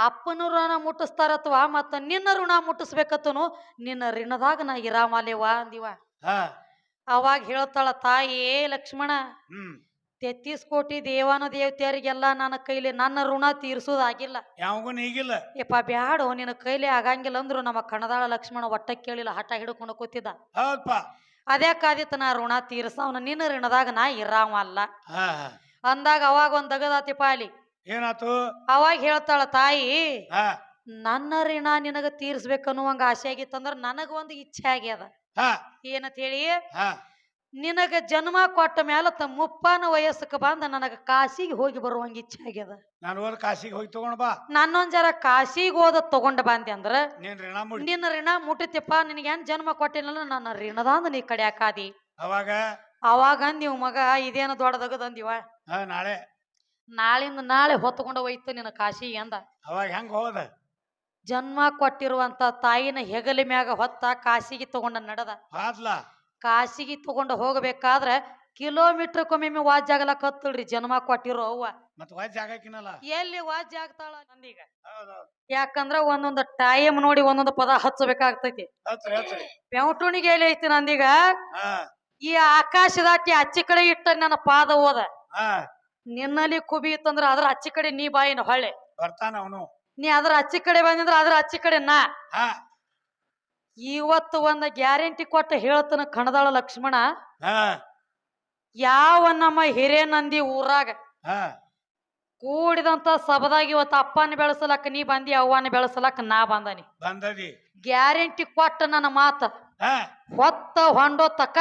ಅಪ್ಪನ ಋಣ ಮುಟ್ಟಿಸ್ತಾರತ್ವ ಮತ್ತ ನಿನ್ನ ಋಣ ಮುಟ್ಟಿಸ್ಬೇಕತ್ತನು ನಿನ್ನ ಋಣದಾಗ ನಾ ಇರಾಮಲೇವ ಅಂದಿವ. ಅವಾಗ ಹೇಳ್ತಾಳ ತಾಯಿ ಲಕ್ಷ್ಮಣ ತೆತ್ತೀಸ್ ಕೋಟಿ ದೇವಾನ ದೇವತೆಯರಿಗೆಲ್ಲ ನನ್ನ ಕೈಲಿ ನನ್ನ ಋಣ ತೀರ್ಸೋದಾಗಿಲ್ಲ ಈಗಿಲ್ಲ ಯಪ್ಪ ಬ್ಯಾಡೋ ನಿನ್ನ ಕೈಲಿ ಆಗಂಗಿಲ್ಲ ಅಂದ್ರು ನಮ್ಮ ಕಣದಾಳ ಲಕ್ಷ್ಮಣ ಒಟ್ಟ ಕೇಳಿಲ್ಲ ಹಠ ಹಿಡ್ಕೊಂಡು ಕೂತಿದ್ದ. ಹೌದಪ್ಪ. ಅದೇ ಕಾದಿತ್ತು ನಾ ಋಣ ತೀರ್ಸವನ ನಿನ್ನ ಋಣದಾಗ ನಾ ಇರಾಮ ಅಲ್ಲ ಅಂದಾಗ ಅವಾಗ ಒಂದ್ ದಗದಾತಿ ಪಾಲಿ ಏನಾತು? ಅವಾಗ ಹೇಳ್ತಾಳ ತಾಯಿ ಹಾ. ನನ್ನ ಋಣ ನಿನಗ ತೀರ್ಸ್ಬೇಕನ್ನುವಂಗ ಆಸೆ ಆಗಿತ್ತಂದ್ರ ನನಗ ಒಂದು ಇಚ್ಛೆ ಆಗ್ಯದ. ಹಾ. ಏನಂತ ಹೇಳಿ? ಹಾ. ನಿನಗ ಜನ್ಮ ಕೊಟ್ಟ ಮ್ಯಾಲ ತಮ್ಮ ಮುಪ್ಪಾನ ವಯಸ್ಸಕ್ಕೆ ಬಂದ ನನಗ ಕಾಶಿಗೆ ಹೋಗಿ ಬರುವಂಗ ಇಚ್ಛೆ ಆಗ್ಯದ. ನಾನು ಹೋದ ಕಾಶಿಗೆ ಹೋಗಿ ತಗೊಂಡ್ ಬಾ. ನನ್ನೊಂದ್ ಜರ ಕಾಶಿಗೆ ಹೋದ ತಗೊಂಡ ಬಂದೆ ಅಂದ್ರ ನೀನ್ ಋಣ ಮುಡಿ ನಿನ್ನ ಋಣ ಮುಟ್ಟಿತಿಪ್ಪ ನಿನಗೇನ್ ಜನ್ಮ ಕೊಟ್ಟಿಲ್ಲ ನನ್ನ ಋಣದಾಂದ ನೀ ಕಡ್ಯಾಕಾದಿ ಅವಾಗ? ಅವಾಗ ಅಂದಿವ್ ಮಗ ಇದೇನು ದೊಡ್ಡದಾಗದಂದಿವ? ಹಾ ನಾಳೆ. ನಾಳಿಂದ ನಾಳೆ ಹೊತ್ಕೊಂಡು ಹೋಯ್ತು ನಿನ್ನ ಕಾಶಿ ಎಂದ. ಅವಾಗ ಹೆಂಗ್ ಹೋದ? ಜನ್ಮ ಕೊಟ್ಟಿರುವಂತ ತಾಯಿನ ಹೆಗಲಿ ಮ್ಯಾಗ ಹೊತ್ತ ಕಾಶಿಗೆ ತಗೊಂಡ ನಡೆದ. ಆದ್ಲಾ? ಕಾಶಿಗೆ ತಗೊಂಡು ಹೋಗ್ಬೇಕಾದ್ರ ಕಿಲೋಮೀಟರ್ ಕೊಮ್ಮೆ ವಾಜ್ ಆಗಲ್ಲ ಕತ್ತಳ್ರಿ ಜನ್ಮ ಕೊಟ್ಟಿರೋ ಅವ್ವ. ಮತ್ ವಜ್ಜ ಆಗಾಕಿನಲ್ಲ? ಎಲ್ಲಿ ವಾಜ್ ಆಗ್ತಾಳ ನಂದೀಗ? ಯಾಕಂದ್ರ ಒಂದೊಂದು ಟೈಮ್ ನೋಡಿ ಒಂದೊಂದು ಪದ ಹಚ್ಚಬೇಕಾಗ್ತೈತಿ. ಬೆಂಟುಣಿಗೆ ಬೆವಟುಣಿಗೆ ಎಲ್ಲಿ ಐತಿ ನಂದೀಗ? ಈ ಆಕಾಶ ದಾಟಿ ಅಚ್ಚಿ ಕಡೆ ಇಟ್ಟ ನನ್ನ ಪಾದ ಹೋದ. ನಿನ್ನಲ್ಲಿ ಕುಬಿ ಇತ್ತಂದ್ರ ಅದ್ರ ಅಚ್ಚಿ ಕಡೆ ನೀ ಬಾಯಿನ ಹೊಳ್ಳೆ. ಬರ್ತಾನ ಅವನು. ನೀ ಅದ್ರ ಅಚ್ಚಿ ಕಡೆ ಬಂದಿದ್ರ ಅದ್ರ ಅಚ್ಚಿ ಕಡೆ ನಾ. ಹಾ. ಇವತ್ತು ಒಂದ ಗ್ಯಾರಂಟಿ ಕೊಟ್ಟ ಹೇಳ್ತನ ಕಣದಾಳ ಲಕ್ಷ್ಮಣ. ಹಾ. ಯಾವ ನಮ್ಮ ಹಿರೇನಂದಿ ಊರಾಗ ಹಾ. ಕೂಡಿದಂತ ಸಬದಾಗ ಇವತ್ತು ಅಪ್ಪನ ಬೆಳೆಸಲಕ್ಕ ನೀ ಬಂದಿ ಅವ್ವನ ಬೆಳೆಸಲಕ್ಕ ನಾ ಬಂದನಿ. ಬಂದದಿ. ಗ್ಯಾರಂಟಿ ಕೊಟ್ಟ ನನ್ನ ಮಾತ. ಹಾ. ಹೊತ್ತ ಹೊಂಡೋ ತಕ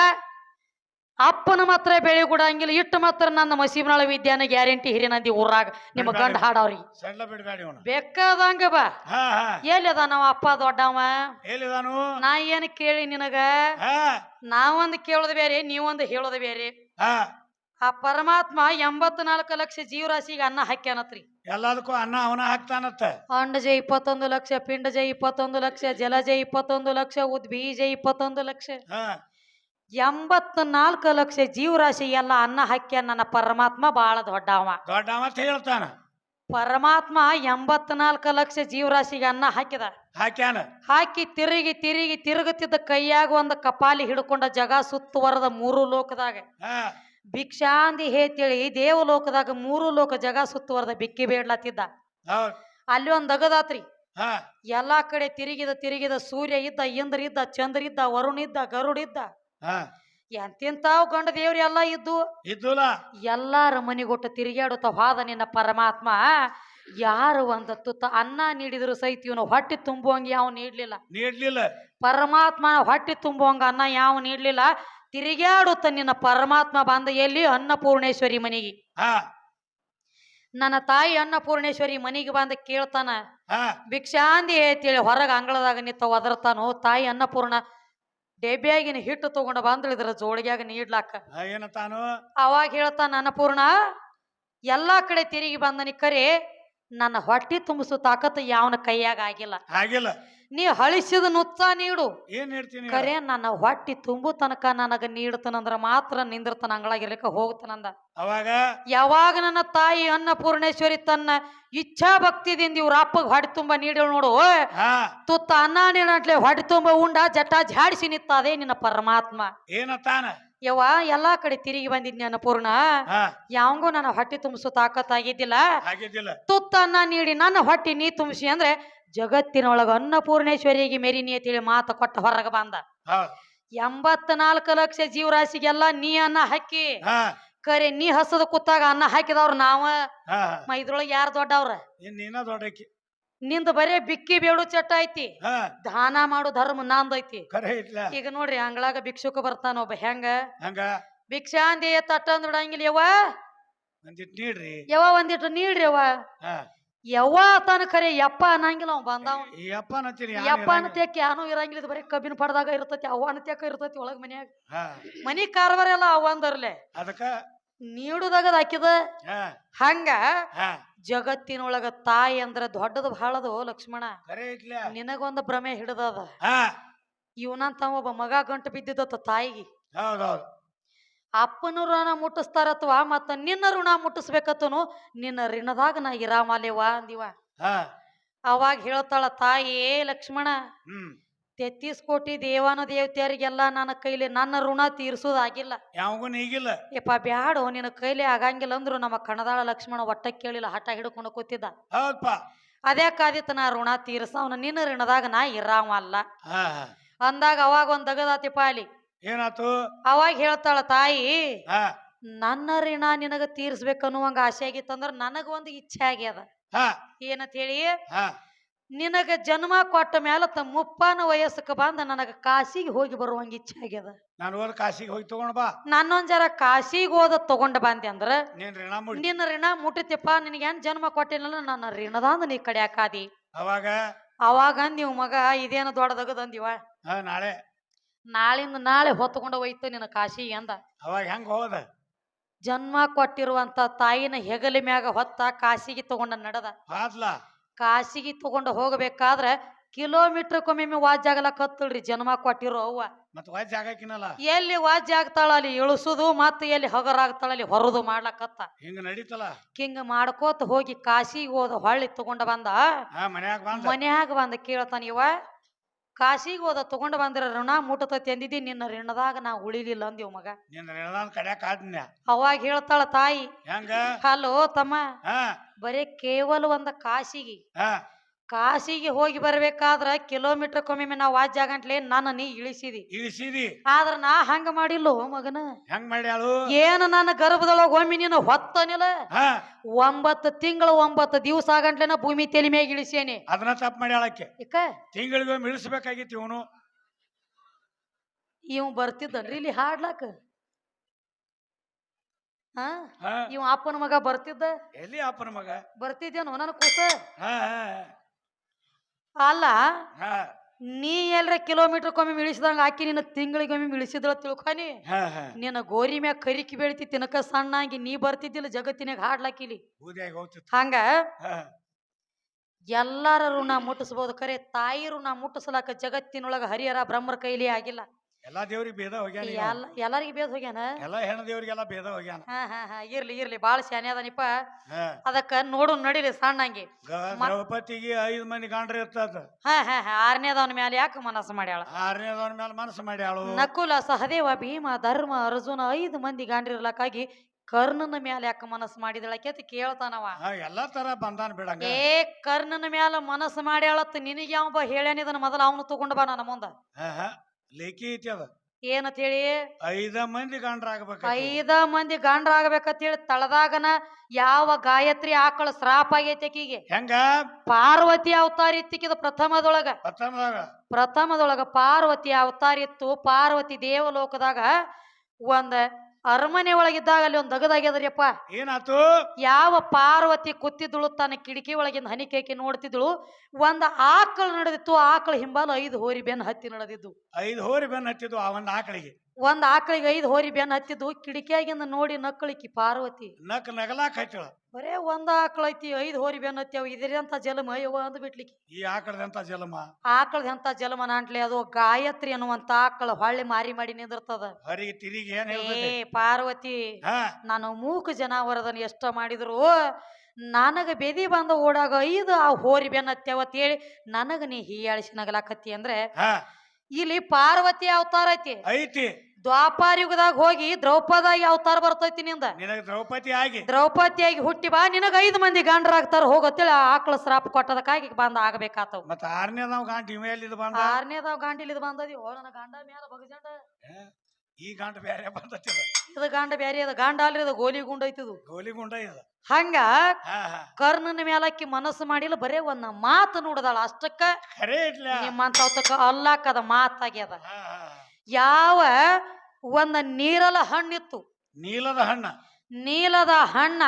ಅಪ್ಪನ ಮಾತ್ರ ಬೆಳೆ ಗುಡಂಗಿಲ್ಲ ಇಟ್ಟು ಮಾತ್ರ ನನ್ನ ಮಸೀಬನಾಳ ವಿದ್ಯಾನ ಗ್ಯಾರಂಟಿ ಹಿರಿನಂದಿ ಊರಾಗ. ನಿಮ್ಮ ಗಂಡ ಹಾಡವ್ರಿ. ಬೇಕಾದಂಗ ಬಾ. ಎಲ್ಲಿದ ನಾವ ಅಪ್ಪ ದೊಡ್ಡವ? ನಾ ಏನ್ ಕೇಳಿ ನಿನಗ? ನಾವೊಂದು ಕೇಳೋದು ಬೇರೆ ನೀವೊಂದು ಹೇಳೋದು ಬೇರೆ. ಆ ಪರಮಾತ್ಮ ಎಂಬತ್ನಾಲ್ಕು ಲಕ್ಷ ಜೀವರಾಶಿಗೆ ಅನ್ನ ಹಾಕ್ಯಾನತ್ರಿ. ಎಲ್ಲದಕ್ಕೂ ಅನ್ನ ಅವನ ಹಾಕ್ತಾನತ್ತ. ಅಂಡಜ ಇಪ್ಪತ್ತೊಂದು ಲಕ್ಷ ಪಿಂಡಜ ಇಪ್ಪತ್ತೊಂದು ಲಕ್ಷ ಜಲಜ ಇಪ್ಪತ್ತೊಂದು ಲಕ್ಷ ಉದ್ಬೀಜ ಇಪ್ಪತ್ತೊಂದು ಲಕ್ಷ. ಹಾ ಎಂಬತ್ನಾಲ್ಕು ಲಕ್ಷ ಜೀವರಾಶಿ ಎಲ್ಲ ಅನ್ನ ಹಾಕ್ಯಾನ ನನ್ನ ಪರಮಾತ್ಮ ಬಹಳ ದೊಡ್ಡವ. ದೊಡ್ಡವ ಅಂತ ಹೇಳ್ತಾನ. ಪರಮಾತ್ಮ ಎಂಬತ್ನಾಲ್ಕು ಲಕ್ಷ ಜೀವರಾಶಿಗೆ ಅನ್ನ ಹಾಕಿದ. ಹಾಕ್ಯಾನ. ಹಾಕಿ ತಿರುಗಿ ತಿರುಗಿ ತಿರುಗುತ್ತಿದ್ದ ಕೈಯಾಗ ಒಂದು ಕಪಾಲಿ ಹಿಡ್ಕೊಂಡ ಜಗ ಸುತ್ತುವರದ ಮೂರು ಲೋಕದಾಗ. ಭಿಕ್ಷಾಂದಿ ಹೇತೇಳಿ ದೇವಲೋಕದಾಗ ಮೂರು ಲೋಕ ಜಗ ಸುತ್ತುವರದ ಬಿಕ್ಕಿ ಬೇಡ್ಲತ್ತಿದ್ದ ಅಲ್ಲಿ ಒಂದ್ ಅಗದಾತ್ರಿ. ಎಲ್ಲಾ ಕಡೆ ತಿರುಗಿದ ತಿರುಗಿದ ಸೂರ್ಯ ಇದ್ದ ಇಂದ್ರ ಇದ್ದ ಚಂದ್ರ ಇದ್ದ ವರುಣ ಇದ್ದ ಗರುಡ ಇದ್ದ. ಹಾ. ಎಂತೆಂತಾವ್ ಗಂಡ ದೇವ್ರಿ ಎಲ್ಲ ಇದ್ದು? ಇದ್ದುಲ ಎಲ್ಲಾರ ಮನಿಗೊಟ್ಟು ತಿರುಗಾಡುತ್ತ ಹೋದ ನಿನ್ನ ಪರಮಾತ್ಮ. ಯಾರು ಒಂದ ತುತ್ತ ಅನ್ನ ನೀಡಿದ್ರು ಸಹಿತ ಇವನು ಹೊಟ್ಟೆ ತುಂಬುವಂಗೆ ಯಾವ ನೀಡ್ಲಿಲ್ಲ. ನೀಡ್ಲಿಲ್ಲ. ಪರಮಾತ್ಮ ಹೊಟ್ಟೆ ತುಂಬುವಂಗ ಅನ್ನ ಯಾವ ನೀಡ್ಲಿಲ್ಲ. ತಿರುಗಾಡುತ್ತ ನಿನ್ನ ಪರಮಾತ್ಮ ಬಂದ ಎಲ್ಲಿ? ಅನ್ನಪೂರ್ಣೇಶ್ವರಿ ಮನೆಗೆ. ಹಾ. ನನ್ನ ತಾಯಿ ಅನ್ನಪೂರ್ಣೇಶ್ವರಿ ಮನೆಗೆ ಬಂದ ಕೇಳ್ತಾನ ಭಿಕ್ಷಾಂದಿ ಹೇಳಿ ಹೊರಗ ಅಂಗಳದಾಗ ನಿಂತ ಒದರ್ತಾನು ತಾಯಿ ಅನ್ನಪೂರ್ಣ ಡೇಬ್ಯಾಗಿನ ಹಿಟ್ಟು ತಗೊಂಡ ಬಂದಳು ಇದ್ರ ಜೋಳಿಗ್ಯಾಗ ನೀಡ್ಲಾಕ. ಏನಂತಾನು? ಅವಾಗ ಹೇಳ್ತಾನ ಅನ್ನಪೂರ್ಣ ಎಲ್ಲಾ ಕಡೆ ತಿರುಗಿ ಬಂದನಿ ಕರೆ ನನ್ನ ಹೊಟ್ಟಿ ತುಂಬಿಸು ತಾಕತ್ತು ಯಾವನ ಕೈಯಾಗ ಆಗಿಲ್ಲ. ಆಗಿಲ್ಲ. ನೀ ಹಳಿಸಿದ ನುತ್ತ ನೀಡು. ಏನ್ ಹೇಳ್ತೀನಿ ಕರೆ ನನ್ನ ಹೊಟ್ಟಿ ತುಂಬು ತನಕ ನನಗ ನೀಡ್ತನಂದ್ರ ಮಾತ್ರ ನಿಂದಿರ್ತನ ಅಂಗಳಾಗಿರ್ಲಿಕ್ಕೆ ಹೋಗ್ತನಂದ ಅವಾಗ? ಯಾವಾಗ ನನ್ನ ತಾಯಿ ಅನ್ನಪೂರ್ಣೇಶ್ವರಿ ತನ್ನ ಇಚ್ಛಾ ಭಕ್ತಿದಿಂದ ಇವ್ರ ಅಪ್ಪಗ ಹೊಟ್ಟೆ ತುಂಬ ನೀಡಿ. ನೋಡು ತುತ್ತ ಅನ್ನ ನೀಡಂಟ್ಲೆ ಹೊಟ್ಟೆ ತುಂಬ ಉಂಡ ಜಟ ಜಾಡಿಸಿ ಅದೇ ನಿನ್ನ ಪರಮಾತ್ಮ. ಏನಂತಾನ ಯವ್ವ ಎಲ್ಲಾ ಕಡೆ ತಿರುಗಿ ಬಂದಿದ್ನಿ ಅನ್ನಪೂರ್ಣ. ಯಾವಂಗೂ ನನ್ನ ಹೊಟ್ಟೆ ತುಂಬಿಸೋ ತಾಕತ್ತಾಗಿದ್ದಿಲ್ಲ ಆಗಿದ್ದಿಲ್ಲ. ತುತ್ತ ಅನ್ನ ನೀಡಿ ನನ್ನ ಹೊಟ್ಟೆ ನೀ ತುಂಬಿಸಿ ಅಂದ್ರೆ ಜಗತ್ತಿನೊಳಗ ಅನ್ನಪೂರ್ಣೇಶ್ವರಿಗೆ ಮೆರಿನಿ ಅಂತೇಳಿ ಮಾತು ಕೊಟ್ಟ ಹೊರಗೆ ಬಂದ. ಎಂಬತ್ ನಾಲ್ಕು ಲಕ್ಷ ಜೀವರಾಶಿಗೆಲ್ಲ ನೀ ಅನ್ನ ಹಾಕಿ ಕರೆ ನೀ ಹಸದ ಕೂತಾಗ ಅನ್ನ ಹಾಕಿದವ್ರ ನಾವ. ಮ ಇದ್ರೊಳಗೆ ಯಾರು ದೊಡ್ಡವ್ರ? ದೊಡ್ಡಕಿ ನಿಂದ ಬರೇ ಬಿಕ್ಕಿ ಬೇಡು ಚಟ್ಟ ಐತಿ. ದಾನ ಮಾಡು ಧರ್ಮ ನಾಂದ್ ಐತಿ. ಈಗ ನೋಡ್ರಿ ಅಂಗಳಾಗ ಭಿಕ್ಷುಕ ಬರ್ತಾನ ಒಬ್ಬ ಹೆಂಗ? ಭಿಕ್ಷಾಂದಿ ತಟ್ಟ ಅಂದ್ ಬಿಡಂಗಿಲ್ಲ ಯವ್ವ. ಒಂದಿಟ್ ನೀಡ್ರಿ. ಯವ್ವ ಒಂದಿಟ್ಟು ನೀಡ್ರಿ ಯವ್ವ. ಯವ್ವ ತಾನ ಖರೆ ಯಪ್ಪ ಅನ್ನಂಗಿಲ್ಲ ಅವ್ ಬಂದಾವ ಯಪ್ಪ ಯಪ್ಪ ಅನ್ನತ್ಯಾಕ ಯಾನು ಇರಂಗಿಲ್ಲ ಇದು ಬರೀ ಕಬ್ಬಿನ ಪಡ್ದಾಗ ಇರ್ತತಿ ಅವ್ವ ಅನ್ನತ್ಯಾಕ ಇರ್ತತಿ ಒಳಗ್ ಮನ್ಯಾಗ. ಮನಿ ಕಾರ್ಬಾರ ಎಲ್ಲ ಅವ್ವ ಅಂದರ್ಲೆ. ಅದಕ್ಕ? ನೀಡುದಾಗದ ಹಾಕಿದ ಹಂಗ? ಜಗತ್ತಿನೊಳಗ ತಾಯಿ ಅಂದ್ರ ದೊಡ್ಡದು ಬಹಳದು ಲಕ್ಷ್ಮಣ. ನಿನಗೊಂದು ಭ್ರಮೆ ಹಿಡಿದದ. ಇವನಂತ ಒಬ್ಬ ಮಗ ಗಂಟು ಬಿದ್ದಿದ್ದ ತಾಯಿಗೆ. ಹೌದೌದು ಅಪ್ಪನ ಋಣ ಮುಟ್ಟಿಸ್ತಾರತ್ವ ಮತ್ತ ನಿನ್ನ ಋಣ ಮುಟ್ಟಿಸ್ಬೇಕತ್ತನು? ನಿನ್ನ ಋಣದಾಗ ನಾ ಇರಾಮಲೇವ ಅಂದಿವ. ಅವಾಗ ಹೇಳ್ತಾಳ ತಾಯಿ ಲಕ್ಷ್ಮಣ ತೆತ್ತೀಸ್ ಕೋಟಿ ದೇವಾನ ದೇವತೆಯರಿಗೆಲ್ಲ ನನ್ನ ಕೈಲಿ ನನ್ನ ಋಣ ತೀರ್ಸೋದಾಗಿಲ್ಲ. ಯಾವಾಗೂ ನೀಗಿಲ್ಲ. ಯಪ್ಪ ಬ್ಯಾಡೋ ನಿನ್ನ ಕೈಲಿ ಆಗಂಗಿಲ್ಲ ಅಂದ್ರು ನಮ್ಮ ಕಣದಾಳ ಲಕ್ಷ್ಮಣ ಒಟ್ಟ ಕೇಳಿಲ್ಲ ಹಠ ಹಿಡ್ಕೊಂಡು ಕೂತಿದ್ದ. ಅದೇ ಕಾದಿತ್ತು ನಾ ಋಣ ತೀರ್ಸವನ ನಿನ್ನ ಋಣದಾಗ ನಾ ಇರಾಮಲ್ಲ. ಅಲ್ಲ ಅಂದಾಗ ಅವಾಗ ಒಂದ್ ದಗದಾತಿ ಪಾಲಿ ಏನಾತು? ಅವಾಗ ಹೇಳ್ತಾಳ ತಾಯಿ ಹಾ. ನನ್ನ ಋಣ ನಿನಗ ತೀರ್ಸ್ಬೇಕನ್ನುವಂಗ ಆಸೆ ಆಗಿತ್ತಂದ್ರ ನನಗ ಒಂದು ಇಚ್ಛೆ ಆಗ್ಯದ ಹಾ. ಏನಂತ ಹೇಳಿ? ಹಾ. ನಿನಗ ಜನ್ಮ ಕೊಟ್ಟ ಮ್ಯಾಲ ತಮ್ಮ ಮುಪ್ಪಾನ ವಯಸ್ಸಕ್ಕೆ ಬಂದ ನನಗ ಕಾಶಿಗೆ ಹೋಗಿ ಬರುವಂಗ ಇಚ್ಛೆ ಆಗ್ಯದ ನಾನು ಹೋದ ಕಾಶಿಗೆ ಹೋಗಿ ತಗೊಂಡ್ ಬಾ. ನನ್ನೊಂದ್ ಜರ ಕಾಶಿಗೆ ಹೋದ ತಗೊಂಡ ಬಂದೆ ಅಂದ್ರ ನೀನ್ ಋಣ ಮುಡಿ ನಿನ್ನ ಋಣ ಮುಟ್ಟಿತಿಪ್ಪ ನಿನಗೇನ್ ಜನ್ಮ ಕೊಟ್ಟಿಲ್ಲ ನನ್ನ ಋಣದಾಂದ ನೀ ಕಡ್ಯಾಕಾದಿ ಅವಾಗ? ಅವಾಗ ಅಂದಿವ್ ಮಗ ಇದೇನು ದೊಡ್ಡದಾಗದಂದಿವ? ಹಾ ನಾಳೆ. ನಾಳಿಂದ ನಾಳೆ ಹೊತ್ಕೊಂಡು ಹೋಯ್ತು ನಿನ್ನ ಕಾಶಿ ಅಂದ ಅವಾಗ ಹೆಂಗ್ ಹೋದ? ಜನ್ಮ ಕೊಟ್ಟಿರುವಂತ ತಾಯಿನ ಹೆಗಲಿ ಮ್ಯಾಗ ಹೊತ್ತ ಕಾಶಿಗೆ ತಗೊಂಡ ನಡೆದ. ಕಾಶಿಗೆ ತಗೊಂಡು ಹೋಗಬೇಕಾದ್ರ ಕಿಲೋಮೀಟರ್ಕೊಮ್ಮೆ ವಾಜ್ಯ ಕತ್ತಲ್ರಿ ಜನ್ಮ ಕೊಟ್ಟಿರೋ ಅವ್ವ. ಮತ್ ವಾಜ್ ಎಲ್ಲಿ ವಾಜ್ಯ ಆಗ್ತಾಳ ಅಲ್ಲಿ ಇಳಿಸುದು ಮತ್ತೆ ಎಲ್ಲಿ ಹಗರಾಗ್ತಾಳ ಅಲ್ಲಿ ಹೊರದು ಮಾಡ್ಲಕತ್ತ. ಹಿಂಗ ನಡೀತಲ್ಲ? ಹಿಂಗ ಮಾಡ್ಕೋತ ಹೋಗಿ ಕಾಶಿಗೆ ಹೋದ ಹೊಳ್ಳಿ ತಗೊಂಡ ಬಂದ. ಮನ್ಯಾಗ ಬಂದ? ಮನ್ಯಾಗ ಬಂದ ಕೇಳ್ತಾನ ಇವ. ಕಾಸಿಗೆ ಹೋದ ತಗೊಂಡ್ ಬಂದಿರ ಋಣ ಮುಟ್ಟತೈತಿ ಅಂದಿದ್ದಿ ನಿನ್ನ ಋಣದಾಗ ನಾ ಉಳಿಲಿಲ್ಲ ಅಂದಿವ್ ಮಗ. ನಿನ್ನ ಕಡ್ಯಾಕ ಅವಾಗ ಹೇಳ್ತಾಳ ತಾಯಿ ಹೆಂಗ? ಹಲೋ ತಮ್ಮ ಹಾ. ಬರೀ ಕೇವಲ ಒಂದ ಕಾಸಿಗೆ. ಹಾ. ಕಾಸಿಗೆ ಹೋಗಿ ಬರ್ಬೇಕಾದ್ರ ಕಿಲೋಮೀಟರ್ಕೊಮ್ಮೆ ನಾವು ವಾಜ್ಯ ಗಂಟ್ಲೆ ನನ್ನ ನೀ ಇಳಿಸಿದಿ. ಇಳಿಸಿದಿ. ಆದ್ರ ನಾ ಹಂಗ ಮಾಡಿಲ್ಲೋ ಮಗನ? ಹೆಂಗ್ ಮಾಡ್ಯಾಳು? ಏನ ನನ್ನ ಗರ್ಭದೊಳಗ ಒಮ್ಮೆ ನೀನು ಹೊತ್ತನಿಲ್ಲ ಒಂಬತ್ತು ತಿಂಗಳು ಒಂಬತ್ತು ದಿವಸ ಆಗಂಟ್ಲೆನ ಭೂಮಿ ತೆಲಿ ಮ್ಯಾಗ ಇಳಿಸೇನಿ. ಅದನ್ನ ತಪ್ಪು ಮಾಡ್ಯಾಳಕ್ಕೆ ಇಕ ತಿಂಗಳಿಗೊಮ್ಮೆ ಇಳಿಸ್ಬೇಕಾಗಿತ್ತು ಇವನು. ಇವ್ ಬರ್ತಿದ್ದನ್ರಿ ಇಲ್ಲಿ ಹಾಡ್ಲಾಕ. ಇವ್ ಅಪ್ಪನ ಮಗ ಬರ್ತಿದ್ದ? ಎಲ್ಲಿ ಅಪ್ಪನ ಮಗ? ಬರ್ತಿದ್ದೇನು ನನ್ನ ಕೂಸ? ಅಲ್ಲ ನೀ ಎಲ್ರ ಕಿಲೋಮೀಟರ್ಕೊಮ್ಮೆ ಇಳಿಸಿದಂಗ ಆಕಿ ನಿನ್ನ ತಿಂಗಳಿಗೊಮ್ಮೆ ಇಳಿಸಿದಳ ತಿಳ್ಕೊನಿ ನಿನ್ನ ಗೋರಿ ಮ್ಯಾಗ ಕರಿಕಿ ಬೆಳಿತಿ ತಿನ್ನಕ ಸಣ್ಣಾಗಿ ನೀ ಬರ್ತಿದ್ದಿಲ್ಲ ಜಗತ್ತಿನಾಗ ಹಾಡ್ಲಾಕಿಲಿ ಹಂಗ ಎಲ್ಲಾರ ಋಣ ಮುಟ್ಟಿಸ್ಬೋದು ಖರೆ ತಾಯಿ ಋಣ ಮುಟ್ಟಿಸ್ಲಾಕ ಜಗತ್ತಿನೊಳಗ ಹರಿಹರ ಬ್ರಹ್ಮರ ಕೈಲಿ ಆಗಿಲ್ಲ. ಎಲ್ಲಾ ದೇವ್ರಿಗೆ ಭೇದ ಹೋಗ್ಯಾನ ಈಗ. ಎಲ್ಲ ಎಲ್ಲರಿಗೂ ಬೇದ್ ಹೋಗ್ಯಾನ? ಎಲ್ಲಾ ಹೆಣ್ಣು ದೇವ್ರಿಗೆಲ್ಲ ಭೇದ ಹೋಗ್ಯಾನ. ಹಾ ಹಾ ಹಾ ಇರ್ಲಿ ಇರ್ಲಿ ಬಾಳ ಶಾನೆ ಅದನಿಪ್ಪ. ಹಾ. ಅದಕ್ಕ ನೋಡು ನಡಿಲಿ ಸಣ್ಣಂಗಿ. ಗ- ಐದು ದ್ರೌಪದಿಗೆ ಐದ್ ಮಂದಿ ಗಂಡ್ರ ಇರ್ತದ. ಹಾ ಹಾ ಹಾ ಆರನೇದವನ ಮ್ಯಾಲ ಯಾಕೆ ಮನಸ್ಸು ಮಾಡ್ಯಾಳ? ಆರನೇದವನ ಮೇಲೆ ಮನಸ್ಸು ಮಾಡ್ಯಾಳು. ನಕುಲ ಸಹದೇವ ಭೀಮ ಧರ್ಮ ಅರ್ಜುನ ಐದು ಮಂದಿ ಗಾಂಡ್ರಿರ್ಲಕ್ಕಾಗಿ ಕರ್ಣನ ಮ್ಯಾಲ ಯಾಕೆ ಮನಸ್ಸು ಮಾಡಿದಳಕ್ಕೆ ಅಂತ ಕೇಳ್ತಾನವ. ಹಾ ಎಲ್ಲಾ ತರ ಬಂದಾನ ಬಿಡಂಗ. ಏ ಕರ್ಣನ ಮ್ಯಾಲ ಮನಸ್ಸು ಮಾಡ್ಯಾಳತ್ತ ನಿನಗೆ ಯಾವ ಹೇಳ್ಯಾನ ಇದನ್ನ ಮೊದಲ ಅವನು ತಗೊಂಡ್ ಬಾ ನನ್ನ ಮುಂದ. ಹಾ ಹಾ. ಲೇಖಿ ಐತಿ ಅದ. ಏನಂತ ಹೇಳಿ ಐದ ಮಂದಿ ಗಂಡ್ರ ಆಗ್ಬೇಕು ಐದ ಮಂದಿ ಗಾಂಡ್ರ ಆಗ್ಬೇಕಂತ ಹೇಳಿ ತಳದಾಗನ ಯಾವ ಗಾಯತ್ರಿ ಆಕಳ ಶ್ರಾಪ ಆಗೈತಿ ಆಕಿಗೆ. ಹೆಂಗ? ಪಾರ್ವತಿ ಅವತಾರ ಇತ್ತಿಕ್ಕಿದ ಪ್ರಥಮದೊಳಗ. ಪ್ರಥಮದಾಗ. ಪ್ರಥಮದೊಳಗ ಪಾರ್ವತಿ ಅವತಾರ ಇತ್ತು. ಪಾರ್ವತಿ ದೇವಲೋಕದಾಗ ಒಂದ ಅರಮನೆ ಒಳಗಿದ್ದಾಗ ಅಲ್ಲಿ ಒಂದು ದಗದಾಗ್ಯದ್ರಿಯಪ್ಪ ಏನಾತು ಯಾವ ಪಾರ್ವತಿ ಕುತ್ತಿದ್ದಳು ತನ್ನ ಕಿಟಕಿ ಒಳಗಿಂದ ಹನಿಕೇಕಿ ನೋಡ್ತಿದ್ದಳು ಒಂದ್ ಆಕಳು ನಡೆದಿತ್ತು ಆಕಳ ಹಿಂಬಾಲ ಐದು ಹೋರಿ ಬೆನ್ ಹತ್ತಿ ನಡೆದಿದ್ದು. ಐದು ಹೋರಿ ಬೆನ್ ಹತ್ತಿದ್ದು ಆ ಒಂದ್ ಆಕಳಿಗೆ. ಒಂದ್ ಆಕಳಿಗೆ ಐದು ಹೋರಿ ಬೆನ್ ಹತ್ತಿದ್ದು ಕಿಡಿಕಿಯಾಗಿಂದ ನೋಡಿ ನಕ್ಕಳಿಕಿ ಪಾರ್ವತಿ. ನಕ್ ನಗಲಾಕ್ ಹಚ್ಚಳ. ಬರೇ ಒಂದ್ ಆಕಳ ಐತಿ ಐದು ಹೋರಿ ಬೆನ್ ಹತ್ಯಾವ ಇದರಂತ ಜಲಮ ಅಯ್ಯವ ಅಂದ್ ಬಿಟ್ಲಿಕ್ಕೆ ಈ ಆಕಳದಂತ ಜಲಮ? ಆಕಳದ ಎಂತ ಜಲಮ ನಾಂಟ್ಲಿ ಅದು ಗಾಯತ್ರಿ ಅನ್ನುವಂತ ಆಕಳ ಹೊಳ್ಳಿ ಮಾರಿ ಮಾಡಿ ನಿಂದಿರ್ತದ. ಹೊರಗೆ ತಿರುಗಿ ಏನ್ ಏ ಹೇಳ್ತೈತಿ ಪಾರ್ವತಿ ಹಾ. ನಾನು ಮೂಕ ಜನಾವರದನ್ನ ಎಷ್ಟ ಮಾಡಿದ್ರು ನನಗ ಬೆದಿ ಬಂದ ಓಡಾಗ ಐದು ಆ ಹೋರಿ ಬೆನ್ನ ಅಂತ ಹೇಳಿ ನನಗ ನೀ ಹೀಯಾಳಿಸಿ ನಗಲಾಕತ್ತಿ ಅಂದ್ರೆ ಹಾ. ಇಲ್ಲಿ ಪಾರ್ವತಿ ಅವತಾರ ಐತಿ. ಐತಿ. ದ್ವಾಪಾರ ಯುಗದಾಗ ಹೋಗಿ ದ್ರೌಪದಾಗಿ ಅವತಾರ ಬರ್ತೈತಿ ನಿಂದ. ನಿನಗ ದ್ರೌಪದಿ ಆಗಿ. ದ್ರೌಪದಿಯಾಗಿ ಹುಟ್ಟಿ ಬಾ ನಿನಗ ಐದ್ ಮಂದಿ ಗಂಡರಾಗ್ತಾರ ಹೋಗತ್ತೇಳಿ ಆಕಳ ಶ್ರಾಪ ಕೊಟ್ಟದಕ್ಕಾಗಿ ಬಂದ ಆಗಬೇಕಾತವ್. ಮತ್ತ ಆರ್ನೇದಾವ್ ಗಾಂಡಿ ಮೇಲ್ ಇದ್ ಬಂದ್? ಆರನೇದಾವ್ ಗಾಂಡಿಲಿದ್ ಬಂದದಿ ಓ ನನ್ನ ಗಂಡ ಮ್ಯಾಲ ಬಗಜಂಡ ಈ ಗಂಡ ಬೇರೆ ಬಂದತಿ ಇದು. ಗಂಡ ಬ್ಯಾರಿ ಅದ. ಗಂಡ ಅಲ್ರಿ ಅದು ಗೋಲಿ ಗುಂಡ ಐತಿದು ಗೋಲಿ ಗುಂಡ ಇದು ಹಂಗ ಹಾ ಹಾ. ಕರ್ಣನ ಮೇಲಕ್ಕಿ ಮನಸ್ಸು ಮಾಡಿಲ್ಲ ಬರೇ ಒಂದ್ ಮಾತು ನೋಡದಾಳ ಅಷ್ಟಕ್ಕ ನಿಮ್ಮಂತಕ ನಿಮ್ಮಂತವತಕ್ಕ ಅಲ್ಲಾಕದ ಮಾತಾಗ್ಯದ ಹಾ ಹಾ. ಯಾವ ಒಂದ ನೀರಲ ಹಣ್ಣಿತ್ತು. ನೀಲದ ಹಣ್ಣ. ನೀಲದ ಹಣ್ಣ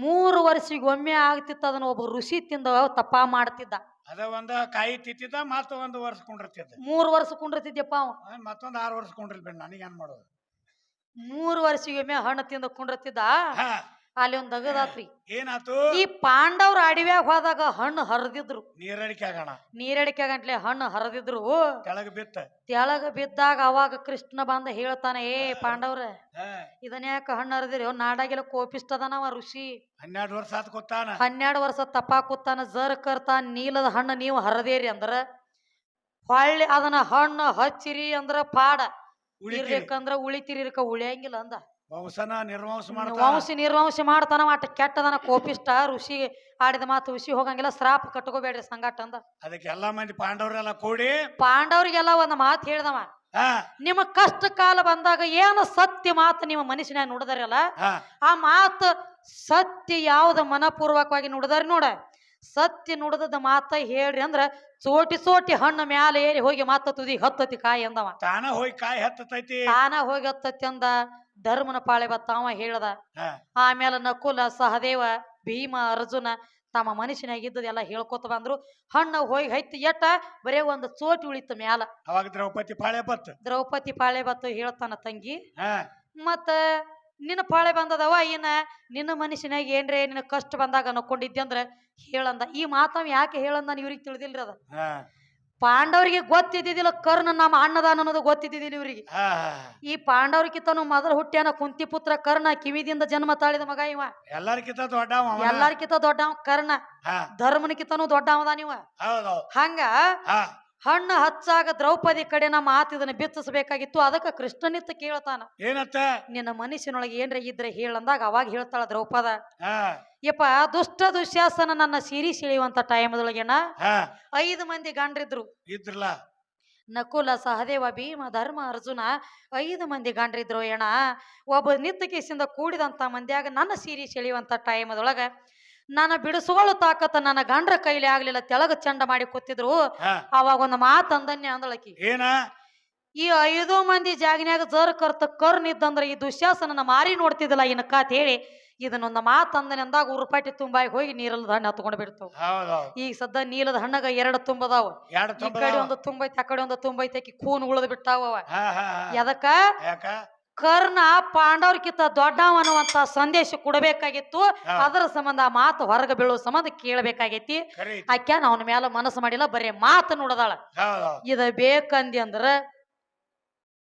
ಮೂರು ವರ್ಷಿಗೆ ಒಮ್ಮೆ ಆಗ್ತಿತ್ತು ಅದನ್ನ ಒಬ್ಬ ಋಷಿ ತಿಂದ ತಪ್ಪ ಮಾಡ್ತಿದ್ದ. ಅದ ಒಂದ ಕಾಯಿ ತಿತ್ತಿದ್ದ ಮತ್ತ ಒಂದು ವರ್ಷ ಕುಂಡಿರ್ತಿದ್ದ. ಮೂರು ವರ್ಷ ಕುಂಡ್ರತಿದ್ಯಪ್ಪ ಅವ. ಮತ್ತೊಂದ್ ಆರು ವರ್ಷ ಕುಂಡ್ರಿಲ್ ಬೇಡ ಏನ್ ಮಾಡೋದು? ಮೂರು ವರ್ಷಗೊಮ್ಮೆ ಹಣ್ಣು ತಿಂದ ಕುಂಡಿರ್ತಿದ್ದ? ಹಾ. ಅಲ್ಲಿ ಒಂದ್ ದಗದಾತ್ರಿ ಏನಾತು? ಈ ಪಾಂಡವ್ರ ಅಡವ್ಯಾಗ ಹೋದಾಗ ಹಣ್ಣು ಹರಿದಿದ್ರು. ನೀರಡಿಕೆ ಆಗೋಣ. ನೀರಡಿಕೆ ಆಗಂಟ್ಲೆ ಹಣ್ಣು ಹರಿದಿದ್ರು. ಕೆಳಗೆ ಬಿತ್ತ. ತೆಳಗ ಬಿದ್ದಾಗ ಅವಾಗ ಕೃಷ್ಣ ಬಂದ ಹೇಳ್ತಾನೆ ಏ ಪಾಂಡವ್ರ ಇದನ್ ಇದನ್ನ ಯಾಕೆ ಹಣ್ಣು ಹರಿದಿರಿ? ನಾಡಾಗಿಲ್ಲ ಕೋಪಿಸ್ತದನವ ಋಷಿ. ಹನ್ನೆರಡು ವರ್ಷ ಆತ್ ಗೊತ್ತಾನ ಹನ್ನೆರಡು ವರ್ಷ ತಪ್ಪಾ ಕೂತಾನ. ಜರ್ ಕರ್ತಾನ ನೀಲದ ಹಣ್ಣು ನೀವು ಹರದೇರಿ ಅಂದ್ರ ಹೊಳ್ಳಿ ಅದನ್ನ ಹಣ್ಣು ಹಚ್ಚಿರಿ ಅಂದ್ರ ಪಾಡ. ಉಳಿತೀರಿ. ಇರ್ಬೇಕಂದ್ರ ಉಳಿತಿರಿ ಇರ್ಕ ಉಳಿಯಂಗಿಲ್ಲ ಅಂದ. ವಂಶನ ನಿರ್ವಂಶ ಮಾಡ್ತಾನ ವಂಶ ನಿರ್ವಂಶ ಮಾಡ್ತಾನ ಕೆಟ್ಟದನ ಕೋಪಿಷ್ಟ ಋಷಿ ಆಡಿದ ಮಾತು ಋಷಿ ಹೋಗಂಗಿಲ್ಲ. ಶ್ರಾಪ ಕಟ್ಕೋಬೇಡ್ರಿ ಸಂಗಾಟ ಅಂದ. ಅದಕ್ಕೆ ಎಲ್ಲಾ ಮಂದಿ ಪಾಂಡವರೆಲ್ಲ ಕೂಡಿ ಪಾಂಡವರಿಗೆಲ್ಲ ಒಂದ್ ಮಾತು ಹೇಳ್ದವ. ನಿಮ್ಮ ಕಷ್ಟ ಕಾಲ ಬಂದಾಗ ಏನು ಸತ್ಯ ಮಾತು ನಿಮ್ಮ ಮನಸ್ಸಿನ ನುಡಿದಾರಲ್ಲ ಆ ಮಾತು ಸತ್ಯ ಯಾವ್ದ ಮನಪೂರ್ವಕವಾಗಿ ನುಡಿದಾರ ನೋಡ. ಸತ್ಯ ನುಡಿದದ ಮಾತ ಹೇಳ್ರಿ ಅಂದ್ರ ಸೋಟಿ ಸೋಟಿ ಹಣ್ಣು ಮ್ಯಾಲೆ ಏರಿ ಹೋಗಿ ಮಾತ ತುದಿ ಹತ್ತತಿ ಕಾಯಿ ಅಂದವ. ತಾನ ಹೋಗಿ ಕಾಯಿ ಹತ್ತತೈತಿ. ತಾನ ಹೋಗಿ ಹತ್ತತಿ ಅಂದ ಧರ್ಮನ ಪಾಳೆ ಬತ್ತಾವ ಹೇಳದ. ಆಮೇಲೆ ನಕುಲ ಸಹದೇವ ಭೀಮ ಅರ್ಜುನ ತಮ್ಮ ಮನುಷ್ಯನಾಗ ಇದ್ದದೆಲ್ಲ ಹೇಳ್ಕೊತ ಬಂದ್ರು. ಹಣ್ಣು ಹೋಗಿ ಹೈತಿ ಎಟ್ಟ? ಬರೇ ಒಂದು ಚೋಟಿ ಉಳಿತು ಮ್ಯಾಲ. ಅವಾಗ ದ್ರೌಪದಿ ಪಾಳೆ ಬತ್ತು. ದ್ರೌಪದಿ ಪಾಳೆ ಬತ್ತು ಹೇಳ್ತಾನ ತಂಗಿ. ಮತ್ತ ನಿನ್ನ ಪಾಳೆ ಬಂದದವ ಏನ? ನಿನ್ನ ಮನಸ್ಸಿನಾಗ ಏನ್ರೇ ನಿನ್ನ ಕಷ್ಟ ಬಂದಾಗ ಅನ್ಕೊಂಡಿದ್ದೆ ಅಂದ್ರ ಹೇಳಂದ. ಈ ಮಾತವ್ ಯಾಕೆ ಹೇಳಂದ ಇವ್ರಿಗೆ ತಿಳಿದಿಲ್ರಿ ಅದ? ಪಾಂಡವರಿಗೆ ಗೊತ್ತಿದ್ದಿದ್ದಿಲ್ಲ ಕರ್ಣ ನಮ್ಮ ಅಣ್ಣದಾನ ಅನ್ನೋದು ಗೊತ್ತಿದ್ದಿದ್ದಿಲ್ಲ ಇವ್ರಿಗೆ. ಈ ಪಾಂಡವ್ರಿಗಿಂತನು ಮೊದಲು ಹುಟ್ಟ್ಯಾನ ಕುಂತಿ ಪುತ್ರ ಕರ್ಣ ಕಿವಿದಿಂದ ಜನ್ಮ ತಾಳಿದ ಮಗ ಇವ. ಎಲ್ಲಾರ್ಕಿಂತ ದೊಡ್ಡ. ಎಲ್ಲಾರ್ಕಿಂತ ದೊಡ್ಡವ ಕರ್ಣ. ಧರ್ಮನಕಿತನು ದೊಡ್ಡವದ ನೀವ. ಹಂಗ ಹಣ್ಣು ಹಚ್ಚಾಗ ದ್ರೌಪದಿ ಕಡೆ ನಮ್ಮ ಮಾತು ಇದನ್ನ ಬಿತ್ತಿಸಬೇಕಾಗಿತ್ತು. ಅದಕ್ಕ ಕೃಷ್ಣನಿತ್ತ ಕೇಳ್ತಾನ ಏನತ್ತ ನಿನ್ನ ಮನುಷ್ಯನೊಳಗೆ ಏನ್ರ ಇದ್ರೆ ಹೇಳಂದಾಗ ಅವಾಗ ಹೇಳ್ತಾಳ ದ್ರೌಪದ ಇಪ್ಪ ಯಪ್ಪ ದುಷ್ಟ ದುಶ್ಯಾಸನ ನನ್ನ ಸಿರಿ ಸಿಳಿಯುವಂತ ಟೈಮ್ದೊಳಗೆನ ಐದು ಮಂದಿ ಗಂಡ್ರಿದ್ರು. ಇದ್ರಲ್ಲ? ನಕುಲ ಸಹದೇವ ಭೀಮ ಧರ್ಮ ಅರ್ಜುನ ಐದು ಮಂದಿ ಗಂಡ್ರಿದ್ರು ಏಣ ಒಬ್ಬ ನಿತ್ತ ಕೇಸಿಂದ ಕೂಡಿದಂತ ಮಂದಿಯಾಗ ನನ್ನ ಸೀರಿ ಸೆಳೆಯುವಂತ ಟೈಮದೊಳಗ ನನ್ನ ಬಿಡಿಸುವಳು ತಾಕತ್ತ ನನ್ನ ಗಂಡ್ರ ಕೈಲಿ ಆಗ್ಲಿಲ್ಲ ತೆಳಗ ಚಂಡ ಮಾಡಿ ಕೂತಿದ್ರು. ಅವಾಗ ಒಂದು ಮಾತು ಅಂದನ್ಯ ಅಂದಳಕಿ ಏನ? ಈ ಐದು ಮಂದಿ ಜಾಗಿನ್ಯಾಗ ಜರ್ ಕರ್ತ ಕರ್ನ್ ಇದ್ದಂದ್ರ ಈ ದುಶ್ಯಾಸನ ಮಾರಿ ನೋಡ್ತಿದ್ದಿಲ್ಲ ಇನ್ಕ ಅಂತ ಹೇಳಿ. ಇದನ್ನೊಂದು ಮಾತು ಅಂದನೆ ಅಂದಾಗ ಉರುಪಾಟಿ ತುಂಬಾಗಿ ಹೋಗಿ ನೀರಲ್ಲದ ಹಣ್ಣು ಹತ್ಕೊಂಡು ಬಿಡ್ತಾವ ಈಗ ಸದ್ದ ನೀಲದ ಹಣ್ಣಾಗ ಎರಡು ತುಂಬದಾವ. ಈ ಕಡೆ ಒಂದು ತುಂಬೈತಿ ಆ ಕಡೆ ಒಂದು ತುಂಬೈತಿ ಆಕಿ ಕೂನ್ ಉಳಿದ್ ಬಿಟ್ಟಾವ ಎದಕ್ಕ? ಕರ್ಣ ಪಾಂಡವ್ರಕ್ಕಿಂತ ದೊಡ್ಡವ ಅನ್ನುವಂತ ಸಂದೇಶ ಕೊಡಬೇಕಾಗಿತ್ತು. ಅದರ ಸಂಬಂಧ ಆ ಮಾತು ಹೊರಗೆ ಬೀಳೋ ಸಂಬಂಧ ಕೇಳಬೇಕಾಗೈತಿ. ಆಕ್ಯಾನ ಅವನ ಮೇಲೆ ಮನಸ್ಸು ಮಾಡಿಲ್ಲ ಬರೀ ಮಾತು ನೋಡದಾಳ. ಇದ ಬೇಕಂದಿ ಅಂದ್ರ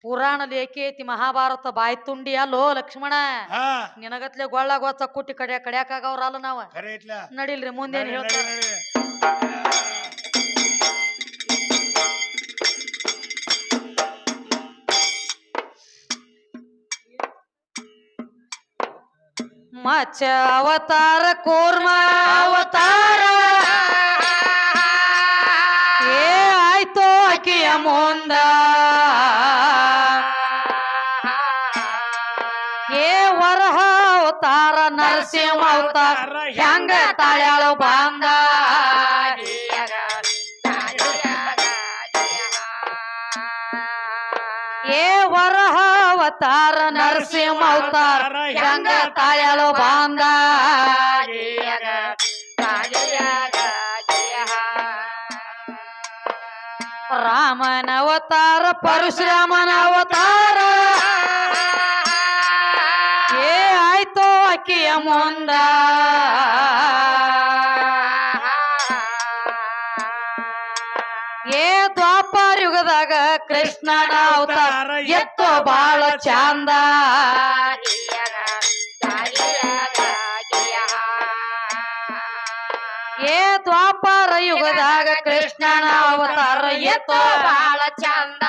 ಪುರಾಣ ಲೇಖೇತಿ ಮಹಾಭಾರತ ಬಾಯಿ ತುಂಡಿ ಅಲ್ಲೋ ಲಕ್ಷ್ಮಣ. ನಿನಗತ್ಲೆ ಗೊಳ್ಳ ಗೊತ್ತ ಕುಟ್ಟಿ ಕಡಿಯಾಕಾಗವ್ರಲ್ಲ ನಾವ ಅಲ್ಲ ನಾವ. ನಡಿಲ್ರಿ ಮುಂದೇನ್ ಹೇಳ್ತಾರ? ನಡಿ. ಅವತಾರ, ಕೋರ್ಮ ಅವತಾರ ಏ ಆಯ್ತು ಅಕಿಯ ಮುಂದ ಏ ವರಹ ಅವತಾರ, ನರಸಿಂಹ ಅವತಾರ, ಹೆಂಗ ತಾಳ್ಯಾಳು ಬಾಂದ ಏ ವರಹ ಅವತಾರ ನರಸಿಂಹ ಅವತಾರ. ಹೆಂಗ ತಾಯಲು ಬಾಂದ? ರಾಮನ ಅವತಾರ ಪರಶುರಾಮನ ಅವತಾರ. ಏ ಆಯ್ತು ಅಕ್ಕಿಯ ಮುಂದ? ಯುಗದಾಗ ಕೃಷ್ಣನ ಅವತಾರ ಎತ್ತೋ ಬಾಳ ಚಂದ. ಏ ದ್ವಾಪರ ಯುಗದಾಗ ಕೃಷ್ಣನ ಅವತಾರ ಎತ್ತೋ ಬಾಳ ಚಂದ.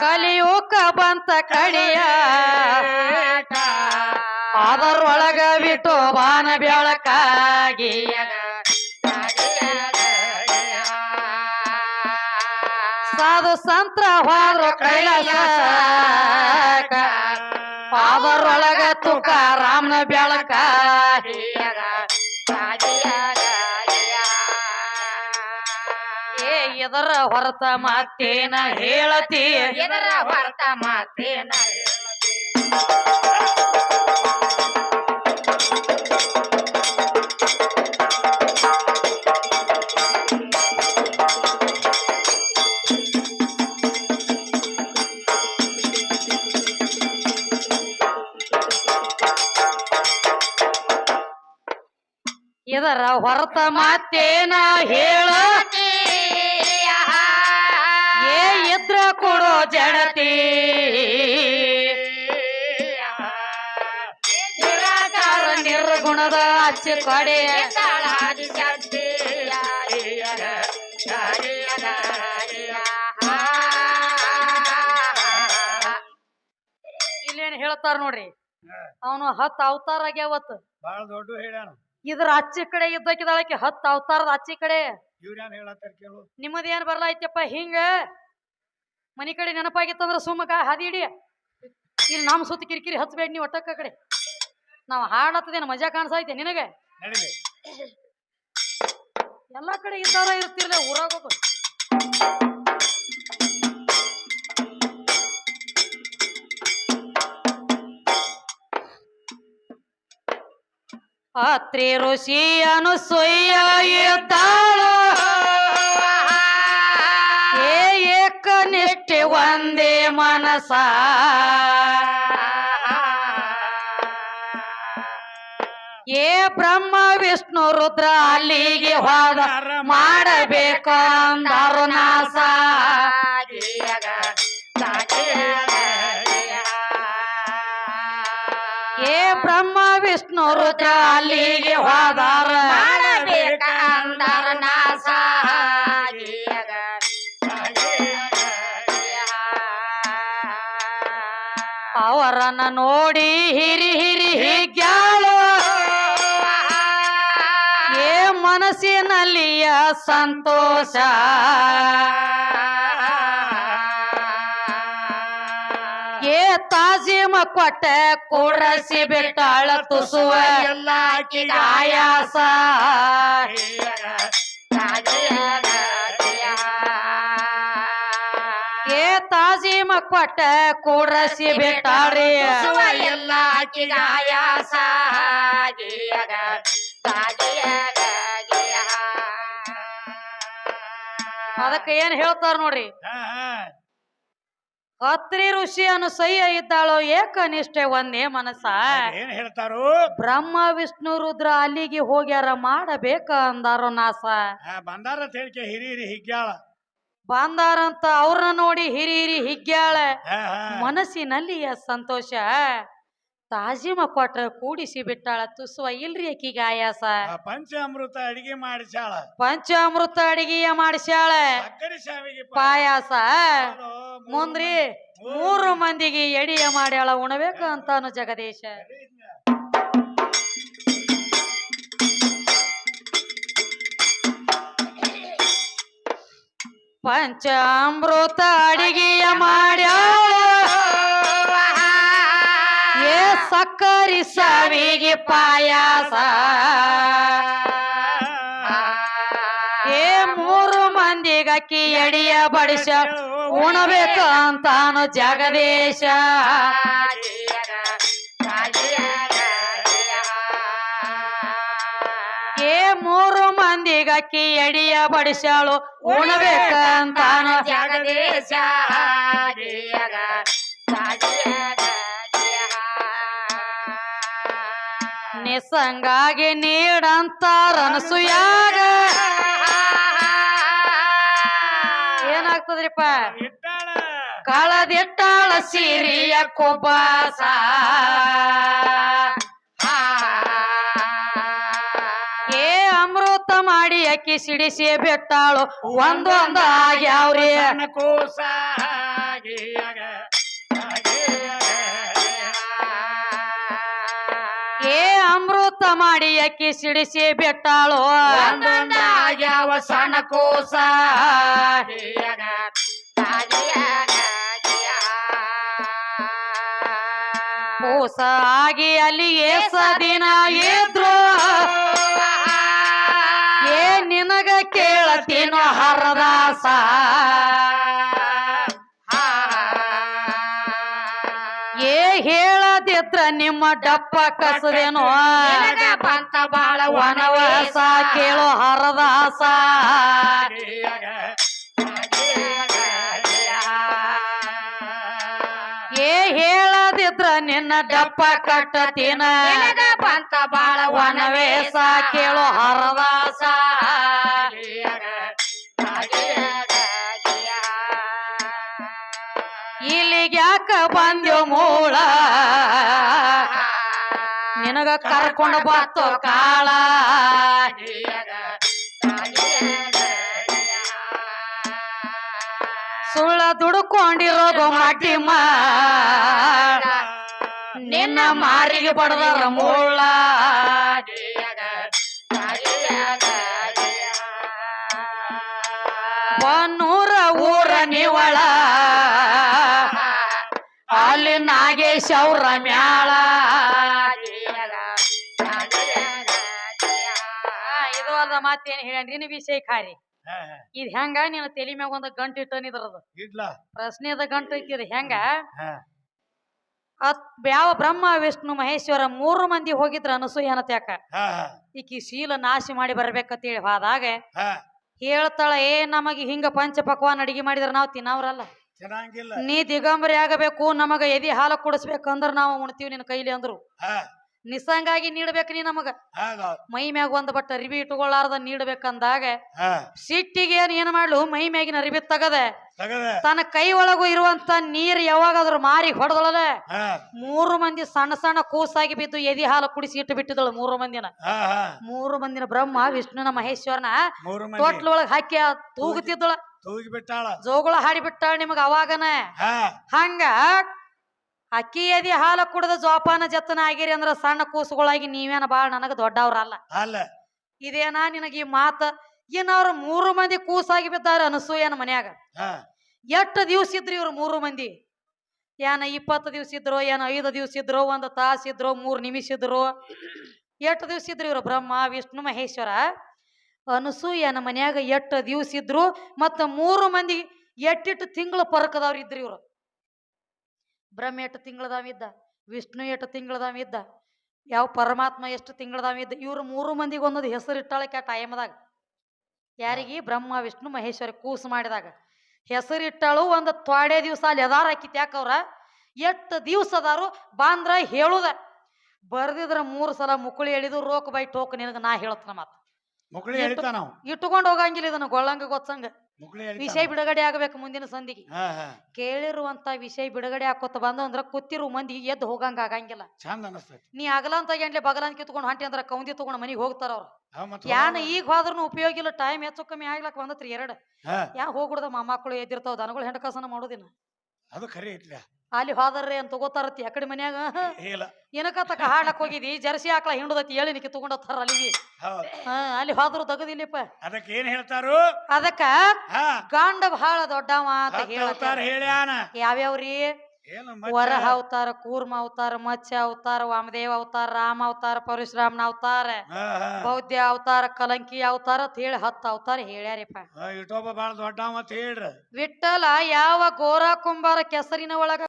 ಕಲಿಯುಗ ಬಂತ ಕಡಿಯ ಅದರೊಳಗ ಬಿಟ್ಟು ಬಾನ ಬೆಳಕಾಗಿ ಸಾಧು ಸಂತ್ರ ಹೋದ್ರು ಕೈಲಾಸ ಅದರೊಳಗ ತುಕ ರಾಮನ ಬೆಳಕ ಇದರ ಹೊರತ ಮಾತೇನ ಹೇಳತಿ. ಇದರ ಹೊರತ ಮಾತೇನ ಇದರ ಹೊರತ ಮಾತೇನ ಹೇಳ. ಏ ಇದ್ರ ಕೊಡೋ ಜಡತಿ ನಿರ್ಗುಣದ ಅಚ್ಚು ಕಡೆ. ಇಲ್ಲೇನು ಹೇಳ್ತಾರ ನೋಡ್ರಿ? ಅವನು ಹತ್ತು ಅವತಾರ ಆಗ್ಯಾವತ್ತು ಬಹಳ ದೊಡ್ಡ ಹೇಳ್ಯಾನ. ಇದ್ರ ಅಚ್ಚಿ ಕಡೆ ಇದ್ದಕ್ಕಿದಾಳಕ್ಕೆ ಹತ್ತು ಅವತಾರದ ಅಚ್ಚಿ ಕಡೆ. ಇವ್ರೇನ್ ಹೇಳತ್ತಾರ ಕೇಳು. ನಿಮ್ಮದ ಏನ್ ಬರ್ಲಾಯ್ತಪ್ಪ ಹಿಂಗ? ಮನಿ ಕಡೆ ನೆನಪಾಗಿತ್ತಂದ್ರ ಸುಮ್ಮಕ ಹಾದಿ ಹಿಡಿ. ಇಲ್ಲಿ ನಮ್ ಸುತ್ತ ಕಿರಿಕಿರಿ ಹಚ್ಬೇಡಿ ನೀವು ಒಟ್ಟಕ್ಕ ಕಡೆ. ನಾವ್ ಹಾಡತ್ತದೇನು ಮಜಾ ಕಾಣಿಸೈತೆ ನಿನಗೆ? ನಡಿಲಿ. ಎಲ್ಲಾ ಕಡೆ ಇದ್ದಾರ ಇರ್ತಿರ್ಲ ಊರಾಗ ಅತ್ರಿ ಋಷಿ ಅನುಸೂಯ ಇದ್ದಾಳು ಏ ಏಕನಿಷ್ಠೆ ಒಂದೇ ಮನಸ ಏ ಬ್ರಹ್ಮ, ವಿಷ್ಣು, ರುದ್ರ ಅಲ್ಲಿಗೆ ಹೋದ ಮಾಡಬೇಕು ಅಂದರು ನಾಸ ಬ್ರಹ್ಮ ವಿಷ್ಣು ರುದ್ರ ಅಲ್ಲಿಗೆ ಹೋದಾರ ಅವರನ್ನ ನೋಡಿ ಹಿರಿ ಹಿರಿ ಹಿಗ್ಯಾಳು. ಏ ಮನಸ್ಸಿನಲ್ಲಿಯ ಸಂತೋಷ. ತಾಜಿಮ ಕೊಟ್ಟೆ ಕೂಡಸಿ ಬಿಟ್ಟಾಳ ತುಸುವ ಎಲ್ಲ ಆಯಾಸ. ಏ ತಾಜಿಮ ಕೊಟ್ಟೆ ಕೂಡಸಿ ಬಿಟ್ಟಾಳ್ರಿ. ಎಲ್ಲ ಆಯಾಸ. ಅದಕ್ಕೆ ಏನ್ ಹೇಳ್ತಾರ ನೋಡ್ರಿ. ಅತ್ರಿ ಋಷಿ ಅನುಸಯ್ಯ ಇದ್ದಾಳೋ ಏಕನಿಷ್ಠೆ ಒಂದೇ ಮನಸ್ಸ. ಏನ್ ಹೇಳ್ತಾರು? ಬ್ರಹ್ಮ ವಿಷ್ಣು ರುದ್ರ ಅಲ್ಲಿಗೆ ಹೋಗ್ಯಾರ ಮಾಡಬೇಕ ಅಂದಾರೋ ನಾಸ. ಬಂದಾರ ಅಂತ ಹೇಳಿಕೆ ಹಿರಿ ಹಿರಿ ಹಿಗ್ಗ್ಯಾಳ ಬಂದಾರಂತ ಅವ್ರನ್ನ ನೋಡಿ ಹಿರಿಯರಿ ಹಿಗ್ಯಾಳ. ಮನಸ್ಸಿನಲ್ಲಿಯ ಸಂತೋಷ. ತಾಜಿಮ ಕೊಟ್ರ ಕೂಡಿಸಿ ಬಿಟ್ಟಾಳ ತುಸುವ ಇಲ್ರಿ ಆಕಿಗೆ ಆಯಾಸ ಆ ಪಂಚಾಮೃತ ಅಡಿಗೆ ಮಾಡಿಸ್ಯಾಳ. ಪಂಚಾಮೃತ ಅಡಿಗೆಯ ಮಾಡಿಸ್ಯಾಳ. ಸಕ್ಕರೆ ಶಾವಿಗೆ ಪಾಯಾಸ. ಅದು ಮುಂದ್ರಿ ಮೂರು ಮಂದಿಗೆ ಎಡಿಯ ಮಾಡ್ಯಾಳ ಉಣಬೇಕು ಅಂತಾನು ಜಗದೀಶ. ಪಂಚಾಮೃತ ಅಡಿಗೆಯ ಮಾಡ್ಯಾಳ. ಸಾವಿಗೆ ಪಾಯಸ. ಏ ಮೂರು ಮಂದಿಗಕ್ಕಿ ಎಡಿಯ ಬಡಿಸ ಉಣಬೇಕು ಅಂತಾನು ಜಗದೀಶ. ಏ ಮೂರು ಮಂದಿಗಕ್ಕಿ ಎಡಿಯ ಬಡಿಸಾಳು ಉಣಬೇಕಂತಾನು ಜಗದೀಶ. ನಿಸಂಗಾಗಿ ನೀಡಂತಾರ ಅನಸೂಯಾಗ ಏನಾಗ್ತದ್ರಿಪ್ಪ? ಕಳದಿಟ್ಟಾಳ ಸಿರಿಯ ಕೊಬ್ಬಾಸ ಏ ಅಮೃತ ಮಾಡಿ ಅಕ್ಕಿ ಸಿಡಿಸಿ ಬೆಟ್ಟಾಳು ಒಂದೊಂದು ಆಗ್ಯಾವ್ರಿ ಮಾಡಿ ಅಕ್ಕಿ ಸಿಡಿಸಿ ಬಿಟ್ಟಾಳು. ಯಾವ ಸಣ್ಣ ಕೋಸ. ಕೋಸ ಆಗಿ ಅಲ್ಲಿ ಏಸ ದಿನ ಇದ್ರು. ಏ ನಿನಗ ಕೇಳತೀನೋ ಹರದಾಸ. ನಿಮ್ಮ ಡಪ್ಪ ಕಸದೇನೋ? ಬಂತ ಬಾಳ ವನವಾಸ. ಕೇಳೋ ಹರದಾಸ. ಏ ಹೇಳದಿದ್ರ ನಿನ್ನ ಡಪ್ಪ ಕಟ್ಟತೀನ? ಬಂತ ಬಾಳ ವನವೇಶ ಕೇಳೋ ಹರದಾಸ. ಇಲ್ಲಿಗೆ ಯಾಕ ಬಂದ್ಯೋ ಮೂಳ? ನಿನಗ ಕರ್ಕೊಂಡು ಬತ್ತೋ ಕಾಳ. ಸುಳ್ಳ ದುಡ್ಕೊಂಡಿರೋದು ಮಾಟಿ ಮಾಡ ನಿನ್ನ ಮಾರಿಗೆ ಬಡದರ ಮುಳ್ಳ. ಬನ್ನೂರ ಊರ ನಿವಳ ಅಲ್ಲಿ ನಾಗೇಶ್ ಅವ್ರ ಮ್ಯಾಳ. ಇದು ಅಲ್ಲ ಮತ್ತೇನ್ ಹೇಳ ವಿಷಯ ಖಾರಿ. ಇದ್ ಹೆಂಗ ನೀನು ತಲಿ ಮ್ಯಾಗ ಒಂದ್ ಗಂಟು ಇಟ್ಟನ್ ಪ್ರಶ್ನೆ ಪ್ರಶ್ನೆದ ಗಂಟು ಐತಿ ಇದು ಹೆಂಗ ಅತ್ ಯಾವ ಬ್ರಹ್ಮ ವಿಷ್ಣು ಮಹೇಶ್ವರ ಮೂರು ಮಂದಿ ಹೋಗಿದ್ರ ಅನಸು ತ್ಯಾಕ ಹಾ ಹಾ. ಈಕಿ ಶೀಲ ನಾಶ ಮಾಡಿ ಬರ್ಬೇಕಂತೇಳಿ ಹೋದಾಗ ಹಾದಾಗ ಹೇಳ್ತಾಳ ಏ ನಮಗೆ ಹಿಂಗ ಪಂಚ ಪಕ್ವಾನ್ ಅಡಿಗೆ ಮಾಡಿದ್ರ ನಾವು ತಿನ್ನವ್ರಲ್ಲ. ನೀ ದಿಗಂಬರಿ ಆಗಬೇಕು ನಮಗ ಎದಿ ಹಾಲು ಕುಡಿಸ್ಬೇಕಂದ್ರ ನಾವು ಉಣ್ತೀವಿ ನಿನ್ನ ಕೈಲಿ ಅಂದ್ರು. ನಿಸಂಗಾಗಿ ನೀಡ್ಬೇಕು ನೀ ನಮಗ. ಮೈ ಮ್ಯಾಗ ಒಂದ್ ಬಟ್ ಅರಿವಿ ಇಟ್ಕೊಳ್ಳಾರ್ದ ನೀಡ್ಬೇಕಂದಾಗ ಸಿಟ್ಟಿಗೆ ಏನ್ ಏನ್ ಮಾಡ್ಲು? ಮೈ ಮ್ಯಾಗಿನ ಅರಿವಿ ತಗದೆ. ತನ್ನ ಕೈ ಒಳಗೂ ಇರುವಂತ ನೀರ್ ಯಾವಾಗಾದ್ರೂ ಮಾರಿ ಹೊಡೆದೊಳದ ಮೂರು ಮಂದಿ ಸಣ್ಣ ಸಣ್ಣ ಕೂಸಾಗಿ ಬಿದ್ದು ಎದಿ ಹಾಲು ಕುಡಿಸಿ ಇಟ್ಟು ಬಿಟ್ಟಿದಳು ಮೂರು ಮಂದಿನ. ಮೂರು ಮಂದಿನ ಬ್ರಹ್ಮ ವಿಷ್ಣುನ ಮಹೇಶ್ವರನ ತೊಟ್ಲೊಳಗ ಹಾಕಿ ತೂಗುತ್ತಿದ್ದಳ. ಜೋಗುಳ ಹಾಡಿ ಬಿಟ್ಟಾಳ ನಿಮಗ ಅವಾಗನ. ಹಂಗ ಅಕ್ಕಿ ಎದಿ ಹಾಲು ಕುಡಿದ ಜೋಪಾನ ಜತನ ಆಗಿರಿ ಅಂದ್ರ ಸಣ್ಣ ಕೂಸುಗಳಾಗಿ ನೀವೇನ ಬಾಳ ನನಗ ದೊಡ್ಡವ್ರಲ್ಲ. ಅಲ್ಲ. ಇದೇನಾ ನಿನಗ ಈ ಮಾತ? ಏನವ್ರ ಅವ್ರ ಮೂರು ಮಂದಿ ಕೂಸಾಗಿ ಬಿದ್ದಾರ ಅನಸೂಯನ ಮನ್ಯಾಗ? ಹಾ. ಎಷ್ಟು ದಿವ್ಸ ಇದ್ರಿ ಇವ್ರು ಮೂರು ಮಂದಿ? ಏನ ಇಪ್ಪತ್ತು ದಿವ್ಸ ಇದ್ರು ಏನ ಐದು ದಿವ್ಸ ಇದ್ರು ಒಂದು ತಾಸು ಇದ್ರು ಮೂರು ನಿಮಿಷ ಇದ್ರು? ಎಷ್ಟು ದಿವ್ಸ ಇದ್ರು ಇವ್ರು ಬ್ರಹ್ಮ ವಿಷ್ಣು ಮಹೇಶ್ವರ? ಅನಸೂಯನ ಮನ್ಯಾಗ ಎಷ್ಟು ದಿವ್ಸ ಇದ್ರು ಮತ್ತ ಮೂರು ಮಂದಿ ಎಟ್ಟಿಟ್ಟು ತಿಂಗಳು ಪರಕದವ್ರು ಇದ್ರಿ ಇವ್ರು? ಬ್ರಹ್ಮ ಎಷ್ಟು ತಿಂಗಳದಾವಿದ್ದ ವಿಷ್ಣು ಎಷ್ಟು ತಿಂಗಳದಾವಿದ್ದ ಯಾವ ಪರಮಾತ್ಮ ಎಷ್ಟು ತಿಂಗಳದಾವಿದ್ದ ಇವ್ರು ಮೂರು ಮಂದಿಗೆ ಒಂದೊಂದು ಹೆಸರು ಇಟ್ಟಾಳಕ್ಕೆ ಆ ಟೈಮ್ದಾಗ? ಯಾರಿಗೆ? ಬ್ರಹ್ಮ ವಿಷ್ಣು ಮಹೇಶ್ವರ ಕೂಸು ಮಾಡಿದಾಗ. ಹೆಸರಿಟ್ಟಾಳು ಒಂದು ತ್ವಾಡೆ ದಿವಸ ಅಲ್ಲಿ ಎದಾರ ಆಕಿತ್ ಯಾಕವ್ರ ಎಷ್ಟು ದಿವ್ಸ ಅದಾರು? ಬಾಂದ್ರ ಹೇಳುದ. ಬರ್ದಿದ್ರ ಮೂರು ಸಲ ಮುಕುಳಿ ಎಳಿದು ರೋಕ್ ಬೈ ಟೋಕ್ ನಿನಗೆ ನಾ ಹೇಳ್ತಾನ ಮಾತು. ಮುಕ್ಳಿ ಎಳಿತಾ ನಾವು ಇಟ್ಕೊಂಡು ಹೋಗಂಗಿಲ್ಲ ಇದನ್ನ ಗೊಳ್ಳಂಗ ಗೊತ್ತಂಗ ವಿಷಯ ಬಿಡುಗಡೆ ಆಗಬೇಕು ಮುಂದಿನ ಹಾ ಕೇಳಿರುವಂತ ವಿಷಯ ಬಿಡುಗಡೆ ಹಾಕೋತ ಬಂದ ಅಂದ್ರ ಕೂತಿರು ಮಂದಿ ಎದ್ದು ಹೋಗಂಗ ಆಗಂಗಿಲ್ಲ. ಚಂದ ಅನಸ್ತೈತಿ. ನೀ ಅಗಲಂತ ಏನ್ಲಿ ಬಗಲಂತ ಕಿತ್ಕೊಂಡು ಹೊಂಟಿ ಅಂದ್ರ ಕೌಂದಿ ತಗೊಂಡು ಮನಿಗೆ ಹೋಗ್ತಾರ ಅವ್ರು. ಯಾನ್ ಈಗ ಹೋದ್ರೂ ಉಪಯೋಗ ಇಲ್ಲ ಟೈಮ್ ಹೆಚ್ಚು ಕಮ್ಮಿ ಆಗ್ಲಕ್ ಬಂದತ್ರಿ ಎರಡು. ಯಾ ಹೋಗ್ಬಿಡ್ದ ಮಕ್ಕಳು ಎದ್ದಿರ್ತಾವ ದನಗಳು ಹೆಂಡಕಾಸನ ಮಾಡೋದಿನ. ಅದು ಖರಿ ಐತ್ಲ. ಅಲ್ಲಿ ಹೋದರ್ರಿ ಅಂತ ತಗೋತಾರತಿ ಆ ಕಡೆ ಮನ್ಯಾಗ. ಇಲ್ಲ. ಏನಕತ್ತಕ ಹಾಡಕ್ ಹೋಗಿದಿ? ಜರ್ಸಿ ಹಾಕ್ಲ ಹಿಂಡದತಿ ಹೇಳಿ ನಿಕ್ಕಿ ತಗೊಂಡತ್ತಾರ ಅಲ್ಲಿಗೆ ಹೌದು. ಹಾ ಅಲ್ಲಿ ಹೋದ್ರು ತಗದಿಲ್ಲಪ್ಪ. ಅದಕ್ಕೆ ಏನ್ ಹೇಳ್ತಾರು? ಅದಕ್ಕ ಗಾಂಡ ಬಹಳ ದೊಡ್ಡವ ಅಂತ ಹೇಳ್ಯಾನ. ಯಾವ್ಯಾವ್ರಿ? ವರಹ ಅವತಾರ ಕೂರ್ಮ ಅವತಾರ ಮತ್ಸ್ಯ ಅವತಾರ ವಾಮದೇವ ಅವತಾರ ರಾಮ ಅವತಾರ ಪರಶುರಾಮನ ಅವತಾರ ಬೌದ್ಧ ಅವತಾರ ಕಲಂಕಿ ಅವತಾರ ಅಂತ ಹೇಳಿ ಹತ್ತು ಅವತಾರ ಹೇಳ್ಯಾರಿಪ್ಪ. ಇಟೋಬ ಬಾಳ ದೊಡ್ಡ ವಿಠಲ ಯಾವ ಗೋರಾ ಕುಂಬಾರ ಕೆಸರಿನ ಒಳಗ